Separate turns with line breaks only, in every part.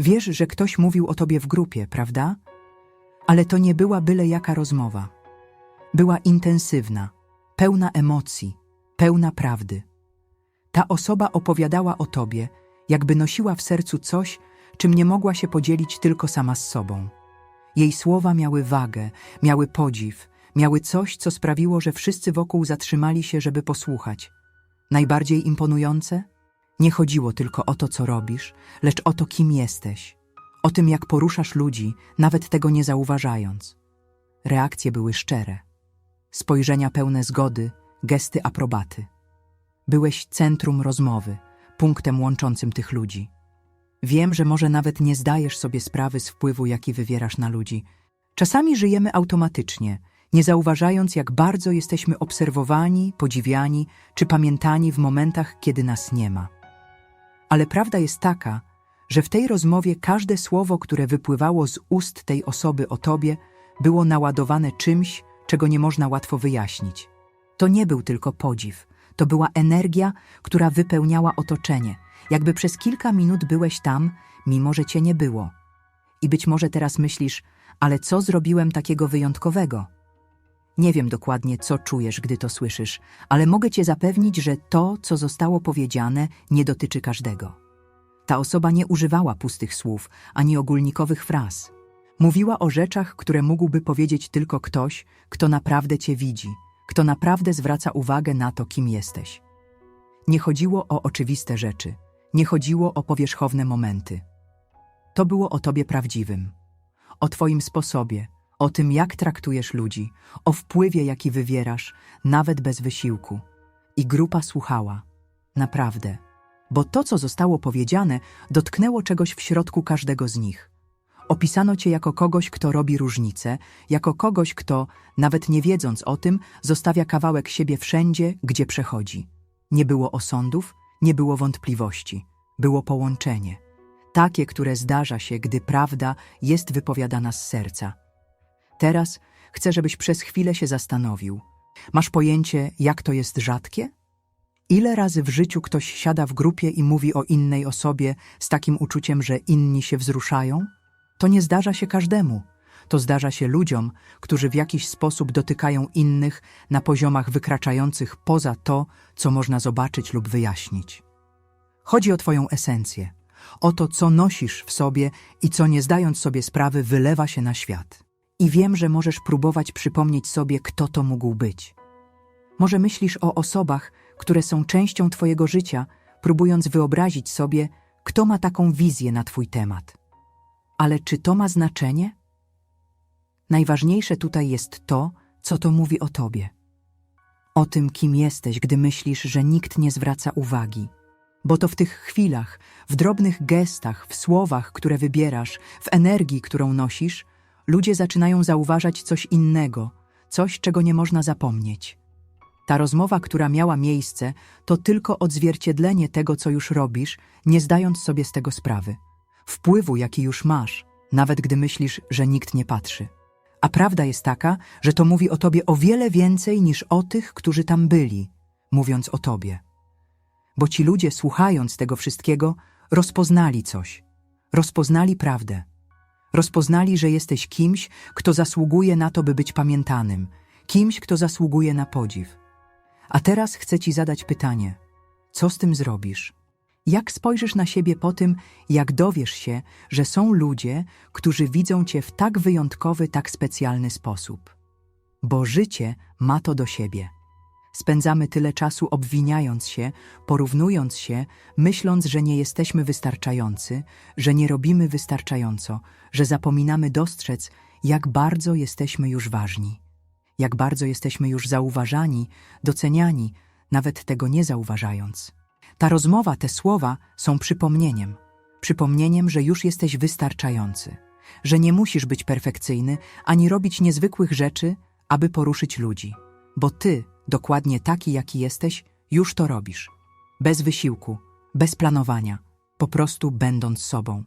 Wiesz, że ktoś mówił o tobie w grupie, prawda? Ale to nie była byle jaka rozmowa. Była intensywna, pełna emocji, pełna prawdy. Ta osoba opowiadała o tobie, jakby nosiła w sercu coś, czym nie mogła się podzielić tylko sama z sobą. Jej słowa miały wagę, miały podziw, miały coś, co sprawiło, że wszyscy wokół zatrzymali się, żeby posłuchać. Najbardziej imponujące? Nie chodziło tylko o to, co robisz, lecz o to, kim jesteś. O tym, jak poruszasz ludzi, nawet tego nie zauważając. Reakcje były szczere. Spojrzenia pełne zgody, gesty aprobaty. Byłeś centrum rozmowy, punktem łączącym tych ludzi. Wiem, że może nawet nie zdajesz sobie sprawy z wpływu, jaki wywierasz na ludzi. Czasami żyjemy automatycznie, nie zauważając, jak bardzo jesteśmy obserwowani, podziwiani czy pamiętani w momentach, kiedy nas nie ma. Ale prawda jest taka, że w tej rozmowie każde słowo, które wypływało z ust tej osoby o tobie, było naładowane czymś, czego nie można łatwo wyjaśnić. To nie był tylko podziw, to była energia, która wypełniała otoczenie, jakby przez kilka minut byłeś tam, mimo że cię nie było. I być może teraz myślisz, ale co zrobiłem takiego wyjątkowego? Nie wiem dokładnie, co czujesz, gdy to słyszysz, ale mogę cię zapewnić, że to, co zostało powiedziane, nie dotyczy każdego. Ta osoba nie używała pustych słów ani ogólnikowych fraz. Mówiła o rzeczach, które mógłby powiedzieć tylko ktoś, kto naprawdę cię widzi, kto naprawdę zwraca uwagę na to, kim jesteś. Nie chodziło o oczywiste rzeczy, nie chodziło o powierzchowne momenty. To było o tobie prawdziwym, o twoim sposobie, o tym, jak traktujesz ludzi, o wpływie, jaki wywierasz, nawet bez wysiłku. I grupa słuchała. Naprawdę. Bo to, co zostało powiedziane, dotknęło czegoś w środku każdego z nich. Opisano cię jako kogoś, kto robi różnicę, jako kogoś, kto, nawet nie wiedząc o tym, zostawia kawałek siebie wszędzie, gdzie przechodzi. Nie było osądów, nie było wątpliwości, było połączenie. Takie, które zdarza się, gdy prawda jest wypowiadana z serca. Teraz chcę, żebyś przez chwilę się zastanowił. Masz pojęcie, jak to jest rzadkie? Ile razy w życiu ktoś siada w grupie i mówi o innej osobie z takim uczuciem, że inni się wzruszają? To nie zdarza się każdemu. To zdarza się ludziom, którzy w jakiś sposób dotykają innych na poziomach wykraczających poza to, co można zobaczyć lub wyjaśnić. Chodzi o Twoją esencję, o to, co nosisz w sobie i co nie zdając sobie sprawy wylewa się na świat. I wiem, że możesz próbować przypomnieć sobie, kto to mógł być. Może myślisz o osobach, które są częścią Twojego życia, próbując wyobrazić sobie, kto ma taką wizję na Twój temat. Ale czy to ma znaczenie? Najważniejsze tutaj jest to, co to mówi o Tobie. O tym, kim jesteś, gdy myślisz, że nikt nie zwraca uwagi. Bo to w tych chwilach, w drobnych gestach, w słowach, które wybierasz, w energii, którą nosisz, ludzie zaczynają zauważać coś innego, coś, czego nie można zapomnieć. Ta rozmowa, która miała miejsce, to tylko odzwierciedlenie tego, co już robisz, nie zdając sobie z tego sprawy. Wpływu, jaki już masz, nawet gdy myślisz, że nikt nie patrzy. A prawda jest taka, że to mówi o tobie o wiele więcej niż o tych, którzy tam byli, mówiąc o tobie. Bo ci ludzie, słuchając tego wszystkiego, rozpoznali coś. Rozpoznali prawdę. Rozpoznali, że jesteś kimś, kto zasługuje na to, by być pamiętanym, kimś, kto zasługuje na podziw. A teraz chcę ci zadać pytanie: co z tym zrobisz? Jak spojrzysz na siebie po tym, jak dowiesz się, że są ludzie, którzy widzą cię w tak wyjątkowy, tak specjalny sposób? Bo życie ma to do siebie. Spędzamy tyle czasu obwiniając się, porównując się, myśląc, że nie jesteśmy wystarczający, że nie robimy wystarczająco, że zapominamy dostrzec, jak bardzo jesteśmy już ważni, jak bardzo jesteśmy już zauważani, doceniani, nawet tego nie zauważając. Ta rozmowa, te słowa są przypomnieniem. Przypomnieniem, że już jesteś wystarczający, że nie musisz być perfekcyjny ani robić niezwykłych rzeczy, aby poruszyć ludzi, bo ty, dokładnie taki, jaki jesteś, już to robisz. Bez wysiłku, bez planowania, po prostu będąc sobą.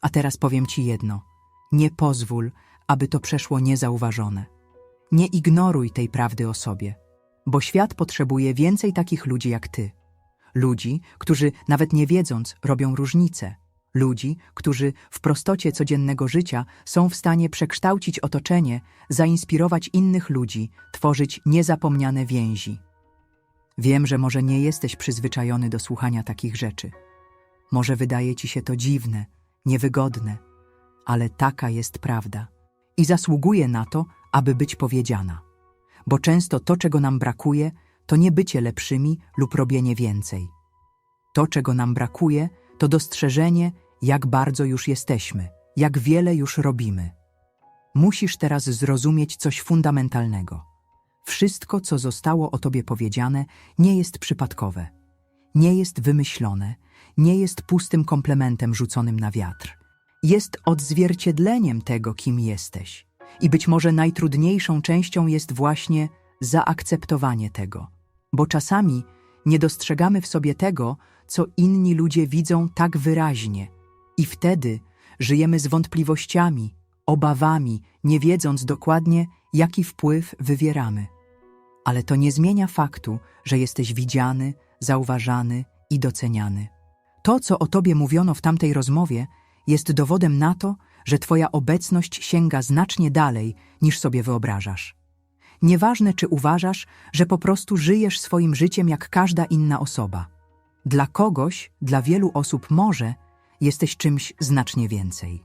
A teraz powiem ci jedno: nie pozwól, aby to przeszło niezauważone. Nie ignoruj tej prawdy o sobie, bo świat potrzebuje więcej takich ludzi jak ty. Ludzi, którzy nawet nie wiedząc robią różnicę. Ludzi, którzy w prostocie codziennego życia są w stanie przekształcić otoczenie, zainspirować innych ludzi, tworzyć niezapomniane więzi. Wiem, że może nie jesteś przyzwyczajony do słuchania takich rzeczy. Może wydaje ci się to dziwne, niewygodne, ale taka jest prawda i zasługuje na to, aby być powiedziana. Bo często to, czego nam brakuje, to nie bycie lepszymi lub robienie więcej. To, czego nam brakuje, to dostrzeżenie, jak bardzo już jesteśmy, jak wiele już robimy. Musisz teraz zrozumieć coś fundamentalnego. Wszystko, co zostało o tobie powiedziane, nie jest przypadkowe, nie jest wymyślone, nie jest pustym komplementem rzuconym na wiatr. Jest odzwierciedleniem tego, kim jesteś. I być może najtrudniejszą częścią jest właśnie zaakceptowanie tego, bo czasami nie dostrzegamy w sobie tego, co inni ludzie widzą tak wyraźnie, i wtedy żyjemy z wątpliwościami, obawami, nie wiedząc dokładnie, jaki wpływ wywieramy. Ale to nie zmienia faktu, że jesteś widziany, zauważany i doceniany. To, co o tobie mówiono w tamtej rozmowie, jest dowodem na to, że twoja obecność sięga znacznie dalej, niż sobie wyobrażasz. Nieważne, czy uważasz, że po prostu żyjesz swoim życiem jak każda inna osoba. Dla kogoś, dla wielu osób może, jesteś czymś znacznie więcej.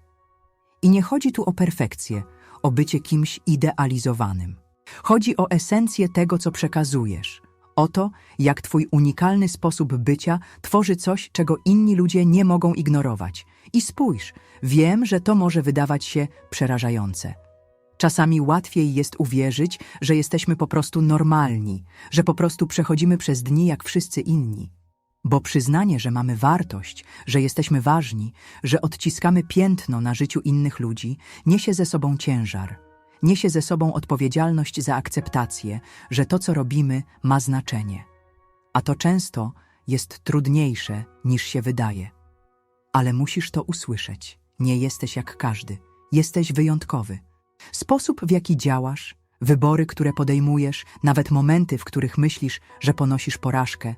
I nie chodzi tu o perfekcję, o bycie kimś idealizowanym. Chodzi o esencję tego, co przekazujesz, o to, jak twój unikalny sposób bycia tworzy coś, czego inni ludzie nie mogą ignorować. I spójrz, wiem, że to może wydawać się przerażające. Czasami łatwiej jest uwierzyć, że jesteśmy po prostu normalni, że po prostu przechodzimy przez dni jak wszyscy inni. Bo przyznanie, że mamy wartość, że jesteśmy ważni, że odciskamy piętno na życiu innych ludzi, niesie ze sobą ciężar. Niesie ze sobą odpowiedzialność za akceptację, że to, co robimy, ma znaczenie. A to często jest trudniejsze niż się wydaje. Ale musisz to usłyszeć. Nie jesteś jak każdy. Jesteś wyjątkowy. Sposób, w jaki działasz, wybory, które podejmujesz, nawet momenty, w których myślisz, że ponosisz porażkę,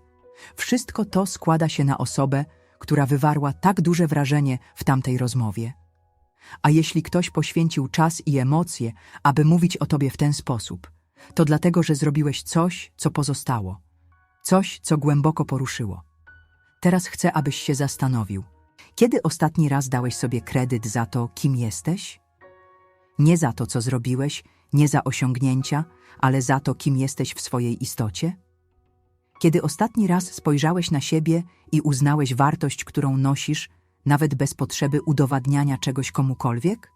wszystko to składa się na osobę, która wywarła tak duże wrażenie w tamtej rozmowie. A jeśli ktoś poświęcił czas i emocje, aby mówić o tobie w ten sposób, to dlatego, że zrobiłeś coś, co pozostało, coś, co głęboko poruszyło. Teraz chcę, abyś się zastanowił, kiedy ostatni raz dałeś sobie kredyt za to, kim jesteś? Nie za to, co zrobiłeś, nie za osiągnięcia, ale za to, kim jesteś w swojej istocie? Kiedy ostatni raz spojrzałeś na siebie i uznałeś wartość, którą nosisz, nawet bez potrzeby udowadniania czegoś komukolwiek?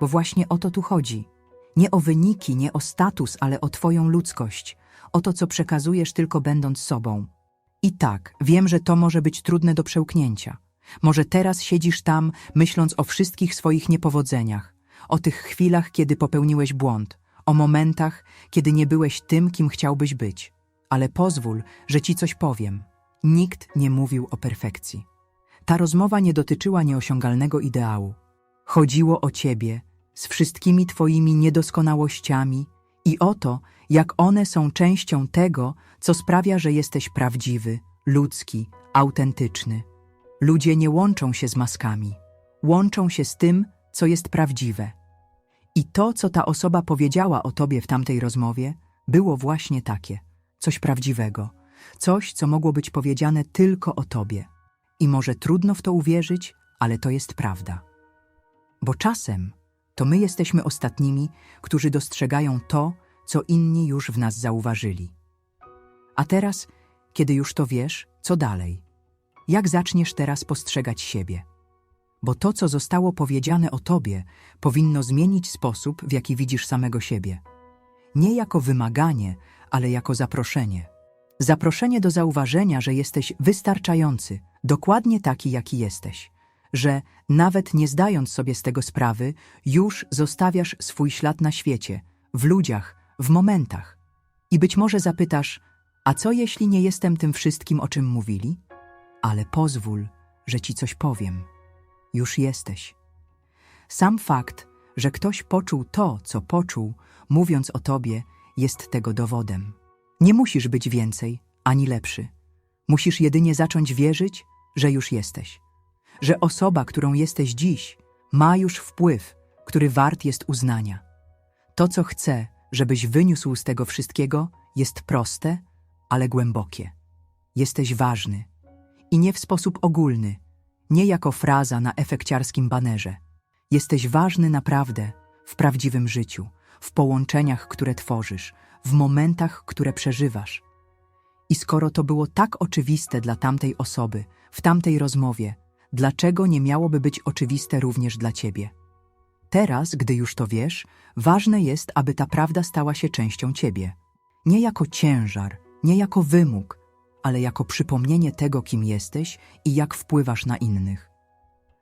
Bo właśnie o to tu chodzi. Nie o wyniki, nie o status, ale o Twoją ludzkość, o to, co przekazujesz tylko będąc sobą. I tak, wiem, że to może być trudne do przełknięcia. Może teraz siedzisz tam, myśląc o wszystkich swoich niepowodzeniach, o tych chwilach, kiedy popełniłeś błąd, o momentach, kiedy nie byłeś tym, kim chciałbyś być. Ale pozwól, że ci coś powiem. Nikt nie mówił o perfekcji. Ta rozmowa nie dotyczyła nieosiągalnego ideału. Chodziło o ciebie, z wszystkimi twoimi niedoskonałościami i o to, jak one są częścią tego, co sprawia, że jesteś prawdziwy, ludzki, autentyczny. Ludzie nie łączą się z maskami, łączą się z tym, co jest prawdziwe. I to, co ta osoba powiedziała o tobie w tamtej rozmowie, było właśnie takie coś prawdziwego, coś, co mogło być powiedziane tylko o tobie. I może trudno w to uwierzyć, ale to jest prawda. Bo czasem to my jesteśmy ostatnimi, którzy dostrzegają to, co inni już w nas zauważyli. A teraz, kiedy już to wiesz, co dalej? Jak zaczniesz teraz postrzegać siebie? Bo to, co zostało powiedziane o tobie, powinno zmienić sposób, w jaki widzisz samego siebie. Nie jako wymaganie, ale jako zaproszenie. Zaproszenie do zauważenia, że jesteś wystarczający, dokładnie taki, jaki jesteś. Że, nawet nie zdając sobie z tego sprawy, już zostawiasz swój ślad na świecie, w ludziach, w momentach. I być może zapytasz, a co jeśli nie jestem tym wszystkim, o czym mówili? Ale pozwól, że ci coś powiem. Już jesteś. Sam fakt, że ktoś poczuł to, co poczuł, mówiąc o tobie, jest tego dowodem. Nie musisz być więcej ani lepszy. Musisz jedynie zacząć wierzyć, że już jesteś. że osoba, którą jesteś dziś, ma już wpływ, który wart jest uznania. To, co chcę, żebyś wyniósł z tego wszystkiego, jest proste, ale głębokie. Jesteś ważny. I nie w sposób ogólny, nie jako fraza na efekciarskim banerze. Jesteś ważny naprawdę w prawdziwym życiu, w połączeniach, które tworzysz, w momentach, które przeżywasz. I skoro to było tak oczywiste dla tamtej osoby, w tamtej rozmowie, dlaczego nie miałoby być oczywiste również dla ciebie? Teraz, gdy już to wiesz, ważne jest, aby ta prawda stała się częścią ciebie. Nie jako ciężar, nie jako wymóg, ale jako przypomnienie tego, kim jesteś i jak wpływasz na innych.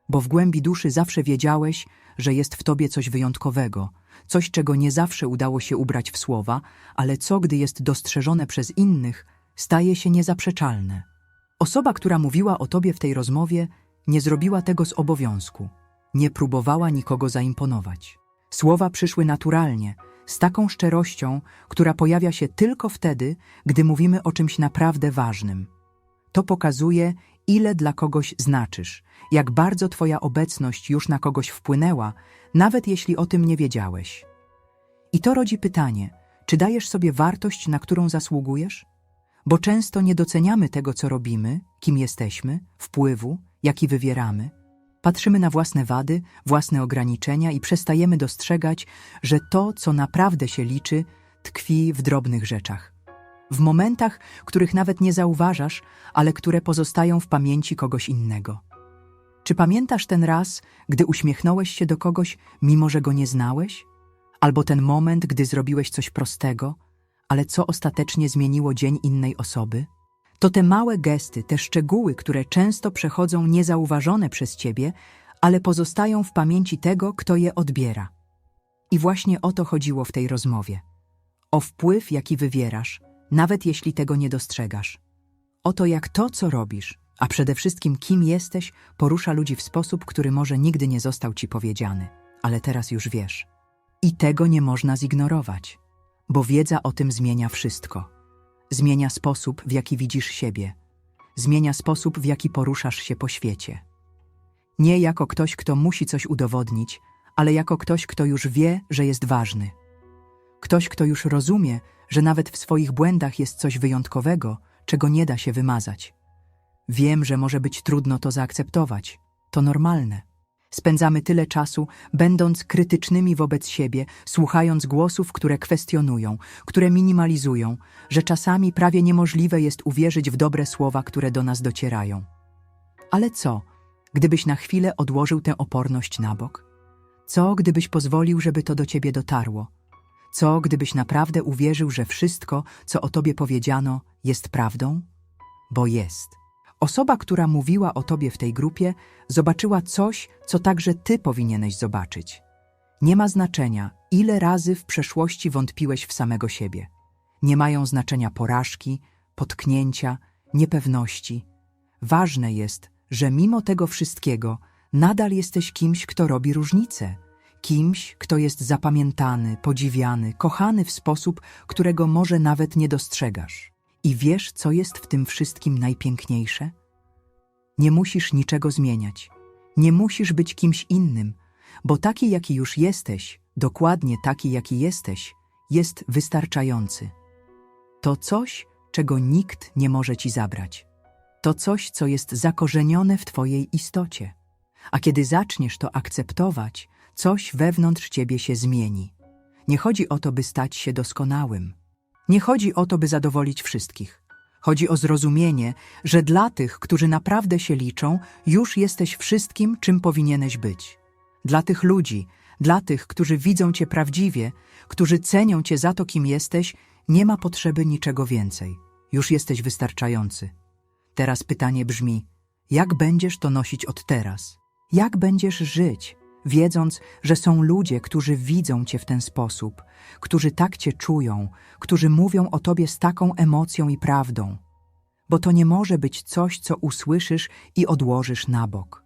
Bo w głębi duszy zawsze wiedziałeś, że jest w tobie coś wyjątkowego, coś, czego nie zawsze udało się ubrać w słowa, ale co, gdy jest dostrzeżone przez innych, staje się niezaprzeczalne. Osoba, która mówiła o tobie w tej rozmowie, nie zrobiła tego z obowiązku, nie próbowała nikogo zaimponować. Słowa przyszły naturalnie, z taką szczerością, która pojawia się tylko wtedy, gdy mówimy o czymś naprawdę ważnym. To pokazuje, ile dla kogoś znaczysz, jak bardzo Twoja obecność już na kogoś wpłynęła, nawet jeśli o tym nie wiedziałeś. I to rodzi pytanie, czy dajesz sobie wartość, na którą zasługujesz? Bo często nie doceniamy tego, co robimy, kim jesteśmy, wpływu, jaki wywieramy. Patrzymy na własne wady, własne ograniczenia i przestajemy dostrzegać, że to, co naprawdę się liczy, tkwi w drobnych rzeczach. W momentach, których nawet nie zauważasz, ale które pozostają w pamięci kogoś innego. Czy pamiętasz ten raz, gdy uśmiechnąłeś się do kogoś, mimo że go nie znałeś? Albo ten moment, gdy zrobiłeś coś prostego, ale co ostatecznie zmieniło dzień innej osoby? To te małe gesty, te szczegóły, które często przechodzą niezauważone przez ciebie, ale pozostają w pamięci tego, kto je odbiera. I właśnie o to chodziło w tej rozmowie. O wpływ, jaki wywierasz, nawet jeśli tego nie dostrzegasz. O to, jak to, co robisz, a przede wszystkim kim jesteś, porusza ludzi w sposób, który może nigdy nie został ci powiedziany, ale teraz już wiesz. I tego nie można zignorować, bo wiedza o tym zmienia wszystko. Zmienia sposób, w jaki widzisz siebie, zmienia sposób, w jaki poruszasz się po świecie. Nie jako ktoś, kto musi coś udowodnić, ale jako ktoś, kto już wie, że jest ważny. Ktoś, kto już rozumie, że nawet w swoich błędach jest coś wyjątkowego, czego nie da się wymazać. Wiem, że może być trudno to zaakceptować. To normalne. Spędzamy tyle czasu, będąc krytycznymi wobec siebie, słuchając głosów, które kwestionują, które minimalizują, że czasami prawie niemożliwe jest uwierzyć w dobre słowa, które do nas docierają. Ale co, gdybyś na chwilę odłożył tę oporność na bok? Co, gdybyś pozwolił, żeby to do ciebie dotarło? Co, gdybyś naprawdę uwierzył, że wszystko, co o tobie powiedziano, jest prawdą? Bo jest. Osoba, która mówiła o tobie w tej grupie, zobaczyła coś, co także ty powinieneś zobaczyć. Nie ma znaczenia, ile razy w przeszłości wątpiłeś w samego siebie. Nie mają znaczenia porażki, potknięcia, niepewności. Ważne jest, że mimo tego wszystkiego nadal jesteś kimś, kto robi różnicę. Kimś, kto jest zapamiętany, podziwiany, kochany w sposób, którego może nawet nie dostrzegasz. I wiesz, co jest w tym wszystkim najpiękniejsze? Nie musisz niczego zmieniać. Nie musisz być kimś innym, bo taki, jaki już jesteś, dokładnie taki, jaki jesteś, jest wystarczający. To coś, czego nikt nie może ci zabrać. To coś, co jest zakorzenione w twojej istocie. A kiedy zaczniesz to akceptować, coś wewnątrz ciebie się zmieni. Nie chodzi o to, by stać się doskonałym. Nie chodzi o to, by zadowolić wszystkich. Chodzi o zrozumienie, że dla tych, którzy naprawdę się liczą, już jesteś wszystkim, czym powinieneś być. Dla tych ludzi, dla tych, którzy widzą cię prawdziwie, którzy cenią cię za to, kim jesteś, nie ma potrzeby niczego więcej. Już jesteś wystarczający. Teraz pytanie brzmi: jak będziesz to nosić od teraz? Jak będziesz żyć? Wiedząc, że są ludzie, którzy widzą Cię w ten sposób, którzy tak Cię czują, którzy mówią o Tobie z taką emocją i prawdą. Bo to nie może być coś, co usłyszysz i odłożysz na bok.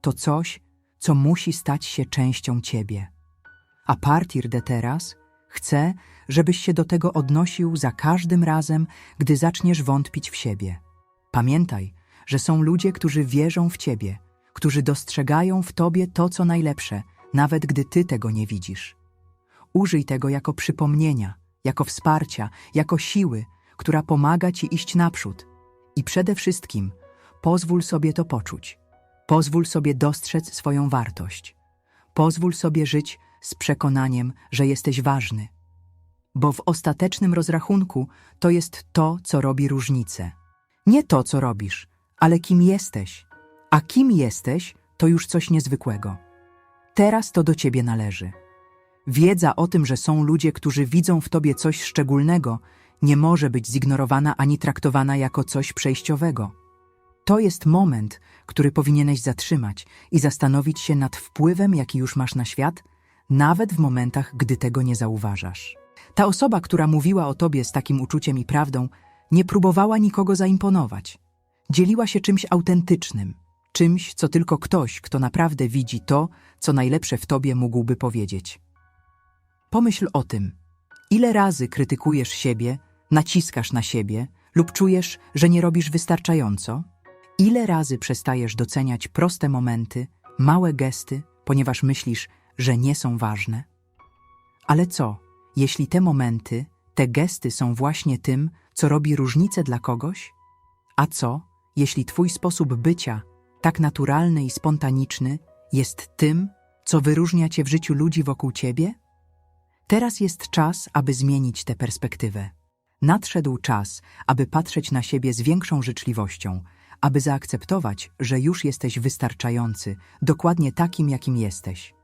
To coś, co musi stać się częścią Ciebie. A partir de teraz chce, żebyś się do tego odnosił za każdym razem, gdy zaczniesz wątpić w siebie. Pamiętaj, że są ludzie, którzy wierzą w Ciebie – którzy dostrzegają w tobie to, co najlepsze, nawet gdy ty tego nie widzisz. Użyj tego jako przypomnienia, jako wsparcia, jako siły, która pomaga ci iść naprzód. I przede wszystkim pozwól sobie to poczuć. Pozwól sobie dostrzec swoją wartość. Pozwól sobie żyć z przekonaniem, że jesteś ważny. Bo w ostatecznym rozrachunku to jest to, co robi różnicę. Nie to, co robisz, ale kim jesteś. A kim jesteś, to już coś niezwykłego. Teraz to do ciebie należy. Wiedza o tym, że są ludzie, którzy widzą w tobie coś szczególnego, nie może być zignorowana ani traktowana jako coś przejściowego. To jest moment, który powinieneś zatrzymać i zastanowić się nad wpływem, jaki już masz na świat, nawet w momentach, gdy tego nie zauważasz. Ta osoba, która mówiła o tobie z takim uczuciem i prawdą, nie próbowała nikogo zaimponować. Dzieliła się czymś autentycznym, czymś, co tylko ktoś, kto naprawdę widzi to, co najlepsze w tobie, mógłby powiedzieć. Pomyśl o tym, ile razy krytykujesz siebie, naciskasz na siebie lub czujesz, że nie robisz wystarczająco? Ile razy przestajesz doceniać proste momenty, małe gesty, ponieważ myślisz, że nie są ważne? Ale co, jeśli te momenty, te gesty są właśnie tym, co robi różnicę dla kogoś? A co, jeśli Twój sposób bycia, tak naturalny i spontaniczny, jest tym, co wyróżnia Cię w życiu ludzi wokół Ciebie? Teraz jest czas, aby zmienić tę perspektywę. Nadszedł czas, aby patrzeć na siebie z większą życzliwością, aby zaakceptować, że już jesteś wystarczający, dokładnie takim, jakim jesteś.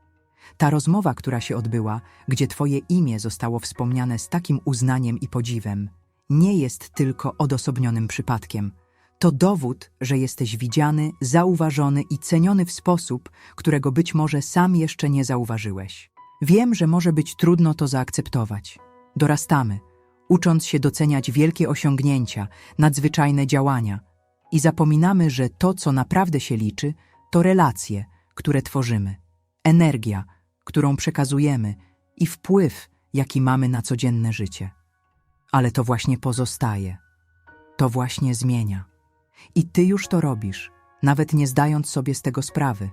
Ta rozmowa, która się odbyła, gdzie Twoje imię zostało wspomniane z takim uznaniem i podziwem, nie jest tylko odosobnionym przypadkiem. To dowód, że jesteś widziany, zauważony i ceniony w sposób, którego być może sam jeszcze nie zauważyłeś. Wiem, że może być trudno to zaakceptować. Dorastamy, ucząc się doceniać wielkie osiągnięcia, nadzwyczajne działania i zapominamy, że to, co naprawdę się liczy, to relacje, które tworzymy, energia, którą przekazujemy i wpływ, jaki mamy na codzienne życie. Ale to właśnie pozostaje. To właśnie zmienia. I ty już to robisz, nawet nie zdając sobie z tego sprawy.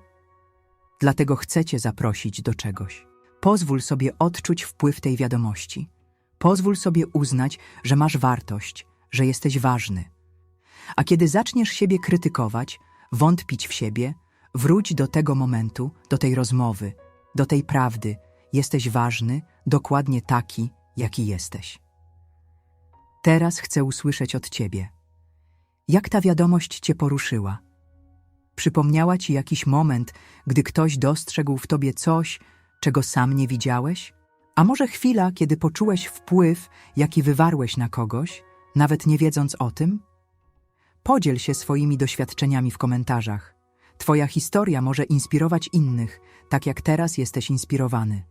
Dlatego chcę cię zaprosić do czegoś. Pozwól sobie odczuć wpływ tej wiadomości. Pozwól sobie uznać, że masz wartość, że jesteś ważny. A kiedy zaczniesz siebie krytykować, wątpić w siebie, wróć do tego momentu, do tej rozmowy, do tej prawdy. Jesteś ważny, dokładnie taki, jaki jesteś. Teraz chcę usłyszeć od ciebie. Jak ta wiadomość cię poruszyła? Przypomniała ci jakiś moment, gdy ktoś dostrzegł w tobie coś, czego sam nie widziałeś? A może chwila, kiedy poczułeś wpływ, jaki wywarłeś na kogoś, nawet nie wiedząc o tym? Podziel się swoimi doświadczeniami w komentarzach. Twoja historia może inspirować innych, tak jak teraz jesteś inspirowany.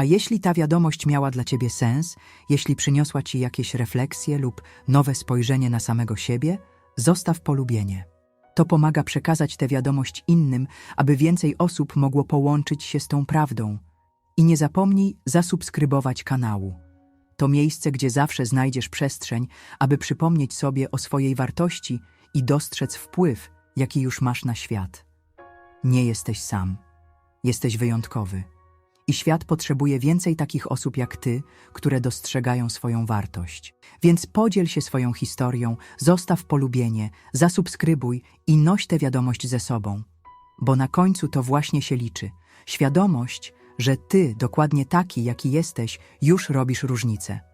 A jeśli ta wiadomość miała dla ciebie sens, jeśli przyniosła ci jakieś refleksje lub nowe spojrzenie na samego siebie, zostaw polubienie. To pomaga przekazać tę wiadomość innym, aby więcej osób mogło połączyć się z tą prawdą. I nie zapomnij zasubskrybować kanału. To miejsce, gdzie zawsze znajdziesz przestrzeń, aby przypomnieć sobie o swojej wartości i dostrzec wpływ, jaki już masz na świat. Nie jesteś sam. Jesteś wyjątkowy. I świat potrzebuje więcej takich osób jak ty, które dostrzegają swoją wartość. Więc podziel się swoją historią, zostaw polubienie, zasubskrybuj i noś tę wiadomość ze sobą. Bo na końcu to właśnie się liczy. Świadomość, że ty, dokładnie taki, jaki jesteś, już robisz różnicę.